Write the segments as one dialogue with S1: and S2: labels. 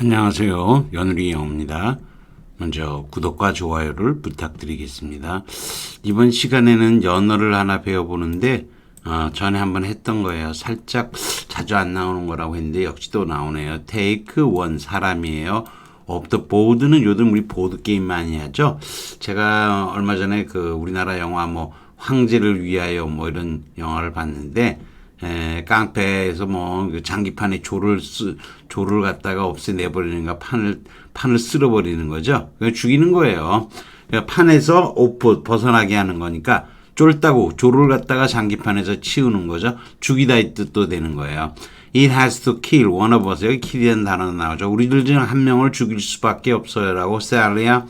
S1: 안녕하세요. 연우리 영입니다. 먼저 구독과 좋아요를 부탁드리겠습니다. 이번 시간에는 연어를 하나 배워보는데 어, 전에 한번 했던 거예요. 살짝 자주 안 나오는 거라고 했는데 역시 또 나오네요. 테이크 원 사람이에요. 업더 보드는 요즘 우리 보드 게임 많이 하죠. 제가 얼마 전에 그 우리나라 영화 뭐 황제를 위하여 뭐 이런 영화를 봤는데 에, 깡패에서 뭐그 장기판에 조를 쓰, 조를 갖다가 없애내 버리는가 판을 판을 쓸어 버리는 거죠. 그 죽이는 거예요. 그러니까 판에서 오프 벗어나게 하는 거니까 쫄다고 조를 갖다가 장기판에서 치우는 거죠. 죽이다 이 뜻도 되는 거예요. It has to kill one of us. 여기 kill이라는 단어 나오죠. 우리들 중 한 명을 죽일 수밖에 없어요 라고 Sally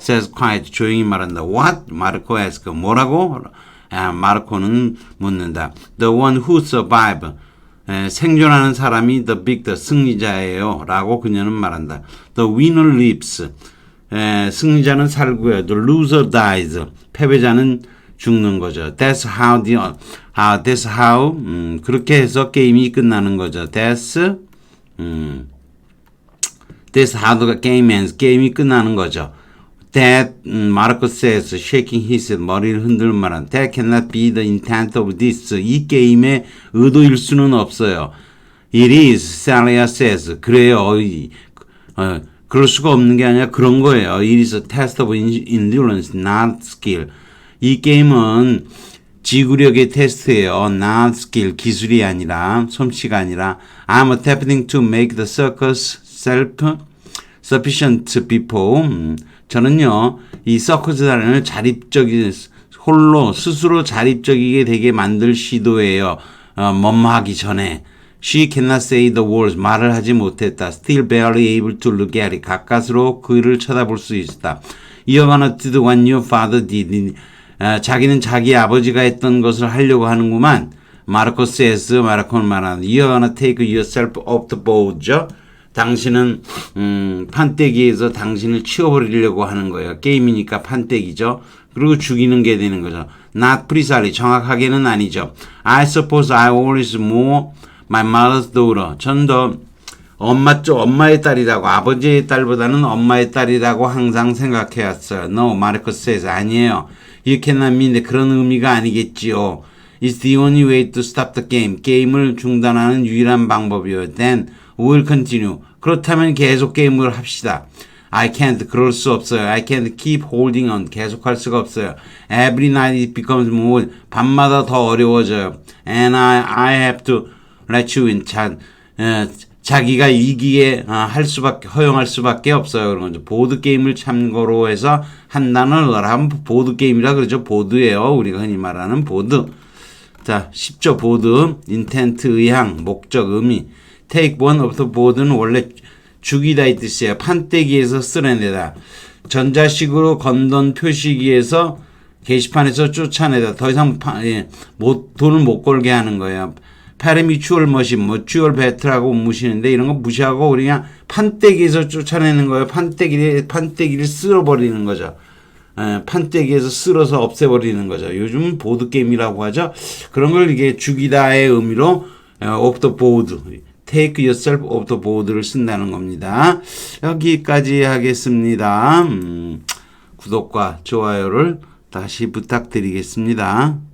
S1: says quiet 조용히 말한다. What? 마르코 ask 뭐라고? 아, 마르코는 묻는다. The one who survive. 에, 생존하는 사람이 the the 승리자예요. 라고 그녀는 말한다. The winner lives. 에, 승리자는 살고요. The loser dies. 패배자는 죽는 거죠. That's how the, how, that's how, 음, 그렇게 해서 게임이 끝나는 거죠. That's, 음, That's how the game ends. 게임이 끝나는 거죠. That 음, Marcus says, shaking his head, 머리를 흔들면 말한 That cannot be the intent of this. 이 게임의 의도일 수는 없어요. It is, Salia says. 그래요. 이, 어, 그럴 수가 없는 게 아니라 그런 거예요. It is a test of endurance, not skill. 이 게임은 지구력의 테스트예요. not skill, 기술이 아니라 솜씨가 아니라 I'm attempting to make the circus self sufficient people. 음, 저는요 이 서커스 단을 자립적인 홀로 스스로 자립적이게 되게 만들 시도예요. 어, 뭐뭐하기 전에. She cannot say the words. 말을 하지 못했다. Still barely able to look at it. 가까스로 그를 쳐다볼 수 있었다. You're gonna do one your father did. 아, 자기는 자기 아버지가 했던 것을 하려고 하는구만. 마르코스 에스 마르코는 말하는 You're gonna take yourself off the board죠. 당신은 음, 판때기에서 당신을 치워버리려고 하는 거예요. 게임이니까 판때기죠. 그리고 죽이는 게 되는 거죠. Not precisely 정확하게는 아니죠. I suppose I always more my mother's daughter. 전더 엄마 쪽 엄마의 딸이라고 아버지의 딸보다는 엄마의 딸이라고 항상 생각해왔어요. No, 마르코스 says 아니에요. You cannot mean 그런 의미가 아니겠지요. It's the only way to stop the game. 게임을 중단하는 유일한 방법이요. Then we'll continue. 그렇다면 계속 게임을 합시다. I can't 그럴 수 없어요. I can't keep holding on 계속할 수가 없어요. Every night it becomes more 밤마다 더 어려워져요. And I I have to let you in. 자, 에, 자기가 이기게 아, 할 수밖에 허용할 수밖에 없어요. 그런 거죠. 보드 게임을 참고로 해서 한 단어를 하면 보드 게임이라 그러죠. 보드예요. 우리가 흔히 말하는 보드. 자, 10조 보드, 인텐트 의향, 목적 의미. take one of the board는 원래 죽이다 이 뜻이에요. 판때기에서 쓰러내다. 전자식으로 건던 표시기에서 게시판에서 쫓아내다. 더 이상 파, 예, 못, 돈을 못 걸게 하는 거예요. 파라미추얼 머신, 뭐 추얼 배트라고 무시는데 이런 거 무시하고 우리 그냥 판때기에서 쫓아내는 거예요. 판때기를 판때기를 쓸어버리는 거죠. 에, 판때기에서 쓸어서 없애버리는 거죠. 요즘 보드 게임이라고 하죠. 그런 걸 이게 죽이다의 의미로 오프 더 보드, take yourself off the board를 쓴다는 겁니다. 여기까지 하겠습니다. 음, 구독과 좋아요를 다시 부탁드리겠습니다.